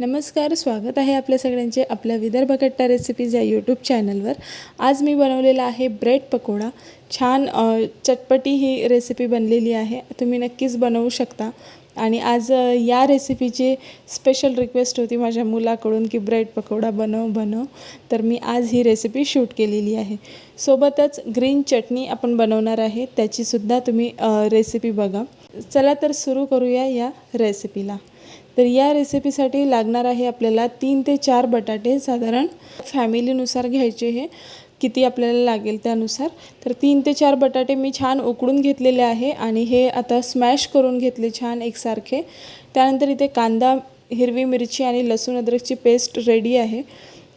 नमस्कार स्वागत आहे आपल्या सगळ्यांचे आपल्या विदर्भ कट्टा रेसिपीज या यूट्यूब चॅनलवर आज मी बनवलेला आहे ब्रेड पकोडा. छान चटपटी ही रेसिपी बनलेली आहे. तुम्ही नक्कीच बनवू शकता. आणि आज या रेसिपीची स्पेशल रिक्वेस्ट होती माझ्या मुलाकडून की ब्रेड पकोडा बनव बनव. तर मी आज ही रेसिपी शूट केलेली आहे. सोबतच ग्रीन चटणी आपण बनवणार आहे. त्याचीसुद्धा तुम्ही रेसिपी बघा. चला तर सुरू करूया या रेसिपीला तर या रेसिपीसाठी लागणार आहे आपल्याला तीन ते चार बटाटे साधारण फॅमिलीनुसार घ्यायचे हे. किती आपल्याला लागेल त्यानुसार. तर तीन ते चार बटाटे मी छान उकडून घेतलेले आहे आणि हे आता स्मॅश करून घेतले छान एकसारखे. त्यानंतर इथे कांदा हिरवी मिरची आणि लसूण अद्रकची पेस्ट रेडी आहे.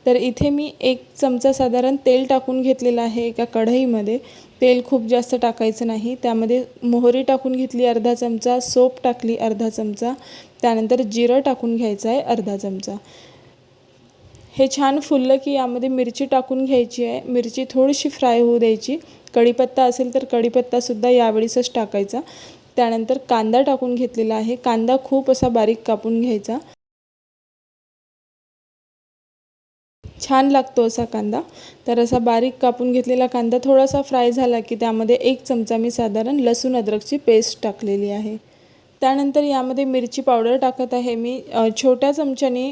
तर इथे मी एक चमचा साधारण तेल टाकून घेतलेलं आहे एका कढईमध्ये. तेल खूप जास्त टाकायचं नाही. त्यामध्ये मोहरी टाकून घेतली अर्धा चमचा सोप टाकली अर्धा चमचा. त्यानंतर जिरं टाकून घ्यायचं आहे अर्धा चमचा. हे छान फुललं की यामध्ये मिरची टाकून घ्यायची आहे. मिरची थोडीशी फ्राय होऊ द्यायची. कढीपत्ता असेल तर कढीपत्तासुद्धा यावेळीसच टाकायचा. त्यानंतर कांदा टाकून घेतलेला आहे. कांदा खूप असा बारीक कापून घ्यायचा. छान लागतो असा कांदा. तर असा बारीक कापून घेतलेला कांदा थोडासा फ्राय झाला की त्यामध्ये एक चमचा मी साधारण लसूण अद्रकची पेस्ट टाकलेली आहे. त्यानंतर यामध्ये मिरची पावडर टाकत आहे मी. छोट्या चमच्याने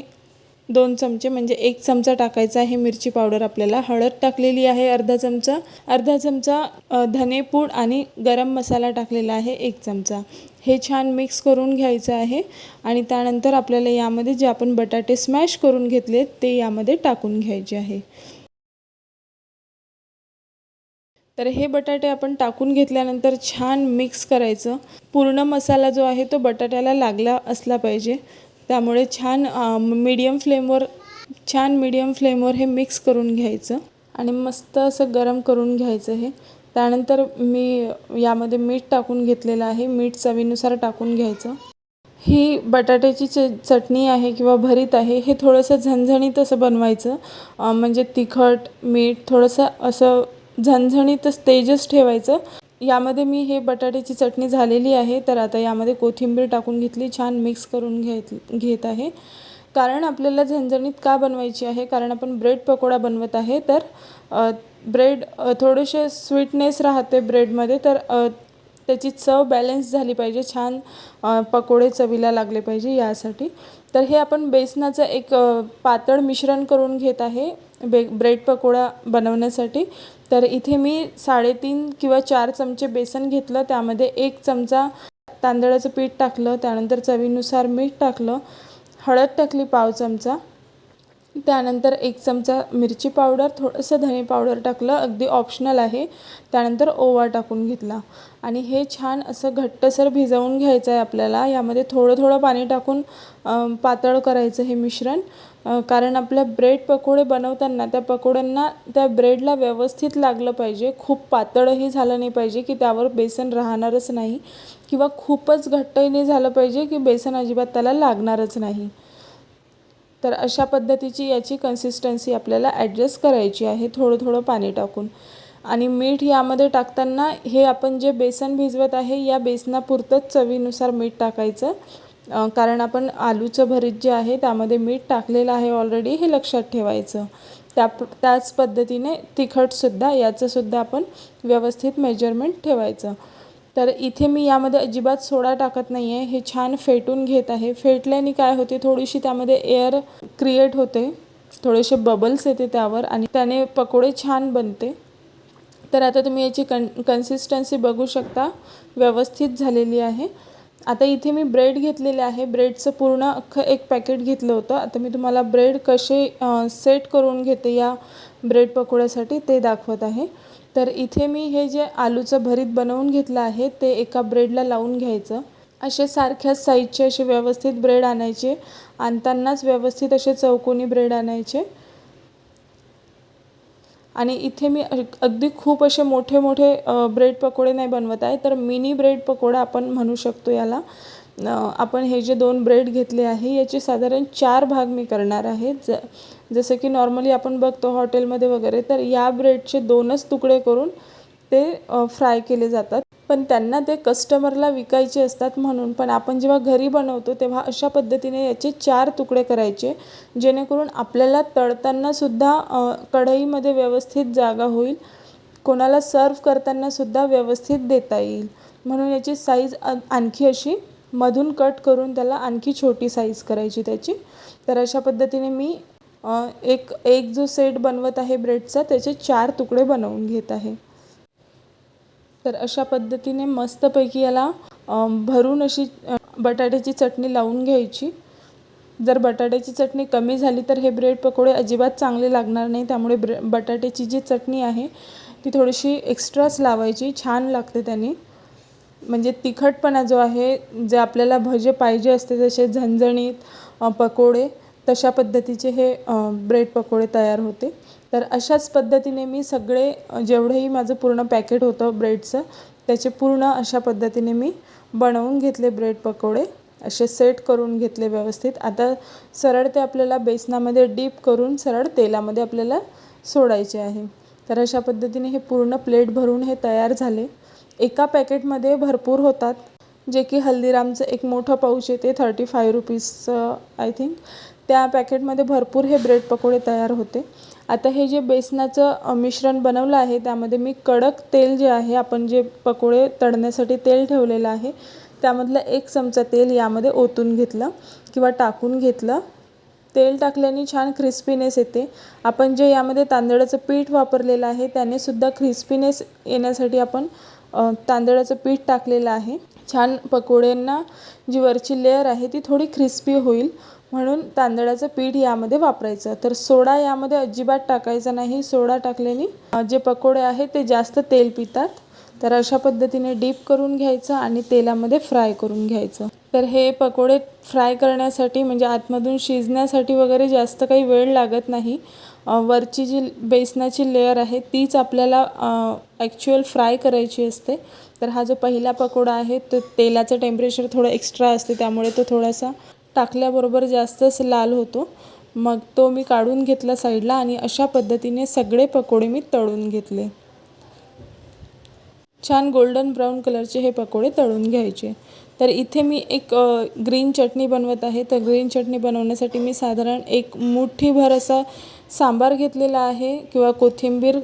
दोन चमचे म्हणजे एक चमचा टाकायचा आहे मिरची पावडर आपल्याला. हळद टाकलेली आहे अर्धा चमचा. अर्धा चमचा धनेपूड आणि गरम मसाला टाकलेला आहे एक चमचा. हे छान मिक्स करून घ्यायचं आहे आणि त्यानंतर आपल्याला यामध्ये जे आपण बटाटे स्मॅश करून घेतले ते यामध्ये टाकून घ्यायचे आहे. तर हे बटाटे आपण टाकून घेतल्यानंतर छान मिक्स करायचं. पूर्ण मसाला जो आहे तो बटाट्याला लागला असला पाहिजे. त्यामुळे छान मीडियम फ्लेमवर छान मीडियम फ्लेमवर हे मिक्स करून घ्यायचं. आणि मस्त असं गरम करून घ्यायचं हे. त्यानंतर मी यामध्ये मीठ टाकून घेतलेलं आहे. मीठ चवीनुसार टाकून घ्यायचं. ही बटाट्याची च चटणी आहे किंवा भरीत आहे हे थोडंसं झणझणीत असं बनवायचं. म्हणजे तिखट मीठ थोडंसं असं झणझणीतच तेजच ठेवायचं. यामध्ये मी हे बटाट्याची चटणी झालेली आहे तर आता यामध्ये कोथिंबीर टाकून घेतली छान मिक्स करून घेत घेत आहे. कारण आपल्याला झणझणीत का बनवायची आहे? कारण आपण ब्रेड पकोडा बनवत आहे तर ब्रेड थोडेसे स्वीटनेस राहते ब्रेडमध्ये तर त्याची चव बॅलन्स झाली पाहिजे. छान पकोडे चवीला लागले पाहिजे यासाठी. तर हे आपण बेसनाचं एक पातळ मिश्रण करून घेत आहे बे ब्रेड पकोडा बनवण्यासाठी. तर इथे मी साडेतीन किंवा चार चमचे बेसन घेतलं. त्यामध्ये एक चमचा तांदळाचं पीठ टाकलं. त्यानंतर चवीनुसार मीठ टाकलं. हळद टाकली पाव चमचा. त्यानंतर एक चमचा मिरची पावडर थोडंसं धने पावडर टाकलं अगदी ऑप्शनल आहे. त्यानंतर ओवा टाकून घेतला. आणि हे छान असं घट्टसर भिजवून घ्यायचं आहे आपल्याला. यामध्ये थोडं थोडं पाणी टाकून पातळ करायचं हे मिश्रण. कारण आपल्या ब्रेड पकोडे बनवताना त्या पकोड्यांना त्या ब्रेडला व्यवस्थित लागलं पाहिजे. खूप पातळही झालं नाही पाहिजे की त्यावर बेसन राहणारच नाही. किंवा खूपच घट्टही नाही झालं पाहिजे की बेसन अजिबात त्याला लागणारच नाही. तर अशा पद्धतीची याची कन्सिस्टन्सी आपल्याला ॲडजस्ट करायची आहे थोडं थोडं पाणी टाकून. आणि मीठ यामध्ये टाकताना हे आपण जे बेसन भिजवत आहे या बेसनापुरतंच चवीनुसार मीठ टाकायचं. कारण आपण आलूचं भरीत जे आहे त्यामध्ये मीठ टाकलेलं आहे ऑलरेडी हे लक्षात ठेवायचं. त्या त्याच पद्धतीने तिखटसुद्धा याचंसुद्धा आपण व्यवस्थित मेजरमेंट ठेवायचं. तर इथे मी यामध्ये अजिबात सोडा टाकत नाही आहे हे छान फेटून घेत आहे. फेटल्याने काय होते थोडीशी त्यामध्ये एअर क्रिएट होते. थोडेसे बबल्स येते त्यावर आणि त्याने पकोडे छान बनते. तर आता तुम्ही याची कन कन्सिस्टन्सी बघू शकता. व्यवस्थित झालेली आहे. आता इथे मी ब्रेड घेतलेले आहे. ब्रेडचं पूर्ण अख्खं एक पॅकेट घेतलं होतं. आता मी तुम्हाला ब्रेड कसे सेट करून घेते या ब्रेड पकोड्यासाठी ते दाखवत आहे. तर इथे मी हे जे आलूचं भरीत बनवून घेतलं आहे ते एका ब्रेडला लावून घ्यायचं. असे सारख्याच साईजचे असे व्यवस्थित ब्रेड आणायचे. आणतानाच व्यवस्थित असे चौकोनी ब्रेड आणायचे. आणि इथे मी अगदी खूप असे मोठे मोठे ब्रेड पकोडे नाही बनवत आहे तर मिनी ब्रेड पकोडा आपण म्हणू शकतो याला. आपण हे जे दोन ब्रेड घेतले आहे याचे साधारण चार भाग मी करणार आहे. ज जसं की नॉर्मली आपण बघतो हॉटेलमध्ये वगैरे तर या ब्रेडचे दोनच तुकडे करून ते फ्राय केले जातात. पण त्यांना ते कस्टमरला विकायचे असतात म्हणून. पण आपण जेव्हा घरी बनवतो तेव्हा अशा पद्धतीने याचे चार तुकडे करायचे जेणेकरून आपल्याला तळतानासुद्धा कढईमध्ये व्यवस्थित जागा होईल. कोणाला सर्व करतानासुद्धा व्यवस्थित देता येईल. म्हणून याची साईज आणखी अशी मधून कट करून त्याला आणखी छोटी साईज करायची त्याची. तर अशा पद्धतीने मी एक एक जो सेट बनवत आहे ब्रेडचा त्याचे चार तुकडे बनवून घेत आहे. तर अशा पद्धतीने मस्तपैकी याला भरून अशी बटाट्याची चटणी लावून घ्यायची. जर बटाट्याची चटणी कमी झाली तर हे ब्रेड पकोडे अजिबात चांगले लागणार नाही. त्यामुळे ब्रे बटाट्याची जी चटणी आहे ती थोडीशी एक्स्ट्राच लावायची. छान लागते त्याने. म्हणजे तिखटपणा जो आहे जे आपल्याला भजे पाहिजे असते जसे झणझणीत पकोडे तशा पद्धतीचे हे ब्रेड पकोडे तयार होते. तर अशाच पद्धतीने मी सगळे जेवढंही माझं पूर्ण पॅकेट होतं ब्रेडचं त्याचे पूर्ण अशा पद्धतीने मी बनवून घेतले ब्रेड पकोडे. असे सेट करून घेतले व्यवस्थित. आता सरळ ते आपल्याला बेसनामध्ये डीप करून सरळ तेलामध्ये आपल्याला सोडायचे आहे. तर अशा पद्धतीने हे पूर्ण प्लेट भरून हे तयार झाले. एका पॅकेटमध्ये भरपूर होतात जे की हल्दीरामचं एक मोठं पाऊच येते थर्टी फाय रुपीजचं आय थिंक त्या पॅकेटमध्ये भरपूर हे ब्रेड पकोडे तयार होते. आता हे जे बेसनाचं मिश्रण बनवलं आहे त्यामध्ये मी कडक तेल जे आहे आपण जे पकोडे तळण्यासाठी तेल ठेवलेलं आहे त्यामधलं एक चमचा तेल यामध्ये ओतून घेतलं किंवा टाकून घेतलं. तेल टाकल्याने छान क्रिस्पीनेस येते. आपण जे यामध्ये तांदळाचं पीठ वापरलेलं आहे त्याने सुद्धा क्रिस्पीनेस येण्यासाठी आपण तांदळाचं पीठ टाकलेलं आहे. छान पकोड्यांना जी वरची लेअर आहे ती थोडी क्रिस्पी होईल. म्हणून तांदळाचं पीठ यामध्ये वापरायचं. तर सोडा यामध्ये अजिबात टाकायचा नाही. सोडा टाकल्याने जे पकोडे आहेत ते जास्त तेल पितात. तर अशा पद्धतीने डीप करून घ्यायचं आणि तेलामध्ये फ्राय करून घ्यायचं. तर हे पकोडे फ्राय करण्यासाठी म्हणजे आतमधून शिजण्यासाठी वगैरे जास्त काही वेळ लागत नाही. वरची जी बेसनाची लेअर आहे तीच आपल्याला ॲक्च्युअल फ्राय करायची असते. तर हा जो पहिला पकोडा आहे तो तेलाचं टेम्परेचर थोडं एक्स्ट्रा असते त्यामुळे तो थोडासा टाकल्याबरोबर जास्तच लाल होतो. मग तो मी काढून घेतला साईडला आणि अशा पद्धतीने सगळे पकोडे मी तळून घेतले. छान गोल्डन ब्राऊन कलरचे हे पकोडे तळून घ्यायचे. तर इथे मी एक ग्रीन चटणी बनवत आहे. तर ग्रीन चटणी बनवण्यासाठी मी साधारण एक मुठ्ठीभर असा सांबार घेतलेला आहे किंवा कोथिंबीर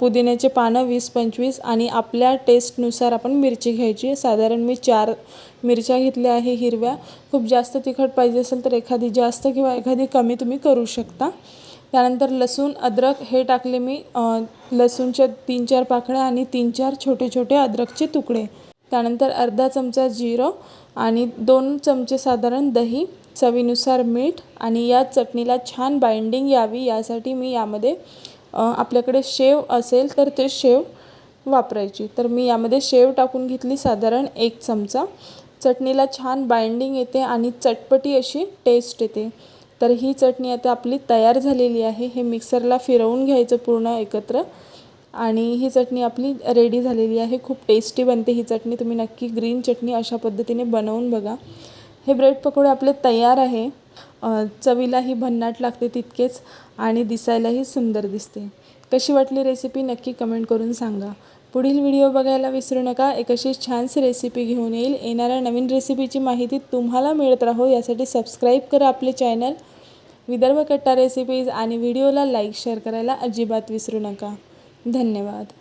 पुदिन्याचे पानं वीस पंचवीस आणि आपल्या टेस्टनुसार आपण मिरची घ्यायची. साधारण मी चार मिरच्या घेतल्या आहे हिरव्या. खूप जास्त तिखट पाहिजे असेल तर एखादी जास्त किंवा एखादी कमी तुम्ही करू शकता. त्यानंतर लसूण अद्रक हे टाकले मी लसूणच्या तीन चार पाकळ्या आणि तीन चार छोटे छोटे अद्रकचे तुकडे. त्यानंतर अर्धा चमचा जिरं आणि दोन चमचे साधारण दही चवीनुसार मीठ आणि या चटणीला छान बाइंडिंग यावी यासाठी मी यामध्ये आपल्याकडे शेव असेल तर ते शेव वापरायची. तर मी यामध्ये शेव टाकून घेतली साधारण एक चमचा. चटणीला छान बाइंडिंग येते आणि चटपटी अशी टेस्ट येते. तर ही चटणी आता आपली तयार झालेली आहे. हे मिक्सरला फिरवून घ्यायचं पूर्ण एकत्र. आणि ही चटणी आपली रेडी झालेली आहे. खूप टेस्टी बनते ही चटणी. तुम्ही नक्की ग्रीन चटणी अशा पद्धतीने बनवून बघा. हे ब्रेड पकोडे आपले तयार आहे. चवीलाही भन्नाट लागते तितकेच आणि दिसायलाही सुंदर दिसते. कशी वाटली रेसिपी नक्की कमेंट करून सांगा. पुढील व्हिडिओ बघायला विसरू नका. एक अशी छानशी रेसिपी घेऊन येईल. येणाऱ्या नवीन रेसिपीची माहिती तुम्हाला मिळत राहो. यासाठी सबस्क्राईब करा आपले चॅनल विदर्भ कट्टा रेसिपीज आणि व्हिडिओला लाईक शेअर करायला अजिबात विसरू नका. धन्यवाद.